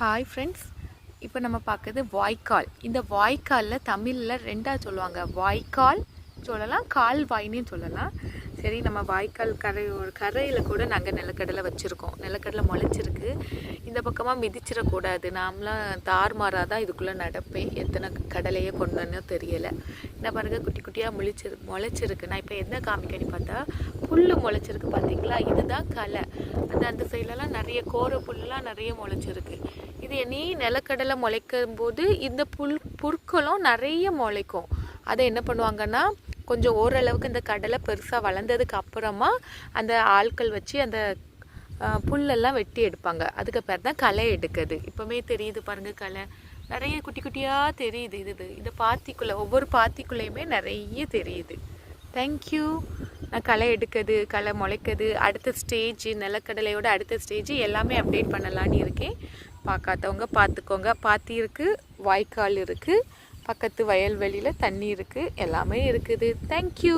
Hi friends இப்போ நம்ம பார்க்குறது வாய்க்கால். இந்த வாய்க்காலில் தமிழில் ரெண்டாக சொல்லுவாங்க. வாய்க்கால் சொல்லலாம் கால்வாய்னே சொல்லலாம். சரி நம்ம வாய்க்கால் கரையோட கரையில் கூட நாங்கள் நிலக்கடலை வச்சுருக்கோம். நிலக்கடலை முளைச்சிருக்கு. இந்த பக்கமாக மிதிச்சிடக்கூடாது. நாம்லாம் தார்மாராக தான் இதுக்குள்ளே நடப்பேன். எத்தனை கடலையே கொண்டுன்னு தெரியலை. என்ன பாருங்க குட்டி குட்டியாக முழிச்சிரு முளைச்சிருக்கு. நான் இப்போ என்ன காமிக்கன்னு பார்த்தா புல் முளைச்சிருக்கு பார்த்தீங்களா? இதுதான் கலை அந்த அந்த சைட்லலாம் நிறைய கோர புல்லாம் நிறைய முளைச்சிருக்கு. இது நீ நிலக்கடலை முளைக்கும் போது இந்த புல் புற்களும் நிறைய முளைக்கும். அதை என்ன பண்ணுவாங்கன்னா கொஞ்சம் ஓரளவுக்கு இந்த கடலை பெருசாக வளர்ந்ததுக்கு அப்புறமா அந்த ஆட்கள் வச்சு அந்த புல்லெல்லாம் வெட்டி எடுப்பாங்க. அதுக்கு பேர் தான் களை எடுக்கிறது. இப்போமே தெரியுது பாருங்க களை. நிறைய குட்டி குட்டியாக தெரியுது இது இது. இந்த பாத்திக்குள்ளே ஒவ்வொரு பாத்திக்குள்ளேயுமே நிறைய தெரியுது. தேங்க்யூ நான் களை எடுக்கிறது களை முளைக்கிறது. அடுத்த ஸ்டேஜ் நிலக்கடலையோட அடுத்த ஸ்டேஜ் எல்லாமே அப்டேட் பண்ணலான்னு இருக்கேன். பார்க்காதவங்க பார்த்துக்கோங்க. பாத்தி இருக்குது வாய்க்கால் இருக்குது பக்கத்து வயல்வெளியில் தண்ணி இருக்குது எல்லாமே இருக்குது. தேங்க்யூ